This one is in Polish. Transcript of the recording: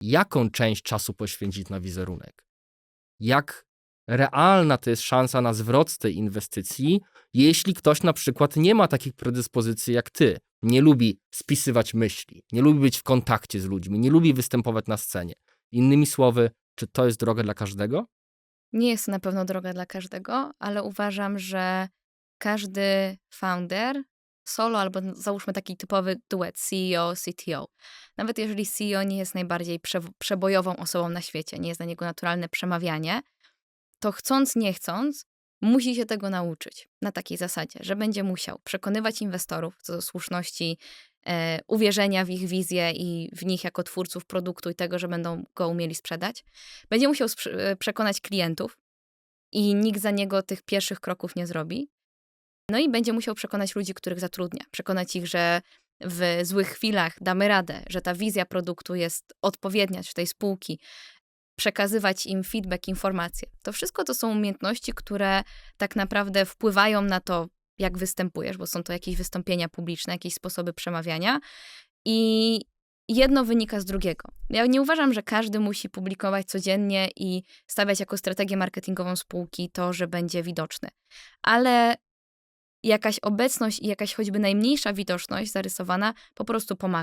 jaką część czasu poświęcić na wizerunek. Jak realna to jest szansa na zwrot z tej inwestycji, jeśli ktoś na przykład nie ma takich predyspozycji jak ty, nie lubi spisywać myśli, nie lubi być w kontakcie z ludźmi, nie lubi występować na scenie. Innymi słowy, czy to jest droga dla każdego? Nie jest to na pewno droga dla każdego, ale uważam, że każdy founder, solo albo załóżmy taki typowy duet CEO, CTO, nawet jeżeli CEO nie jest najbardziej prze, przebojową osobą na świecie, nie jest dla niego naturalne przemawianie, to chcąc, nie chcąc, musi się tego nauczyć na takiej zasadzie, że będzie musiał przekonywać inwestorów co do słuszności e, uwierzenia w ich wizję i w nich jako twórców produktu i tego, że będą go umieli sprzedać. Będzie musiał e, przekonać klientów i nikt za niego tych pierwszych kroków nie zrobi. No i będzie musiał przekonać ludzi, których zatrudnia, przekonać ich, że w złych chwilach damy radę, że ta wizja produktu jest odpowiednia, czy tej spółki, przekazywać im feedback, informacje. To wszystko to są umiejętności, które tak naprawdę wpływają na to, jak występujesz, bo są to jakieś wystąpienia publiczne, jakieś sposoby przemawiania i jedno wynika z drugiego. Ja nie uważam, że każdy musi publikować codziennie i stawiać jako strategię marketingową spółki to, że będzie widoczny. Ale jakaś obecność i jakaś choćby najmniejsza widoczność zarysowana po prostu pomaga.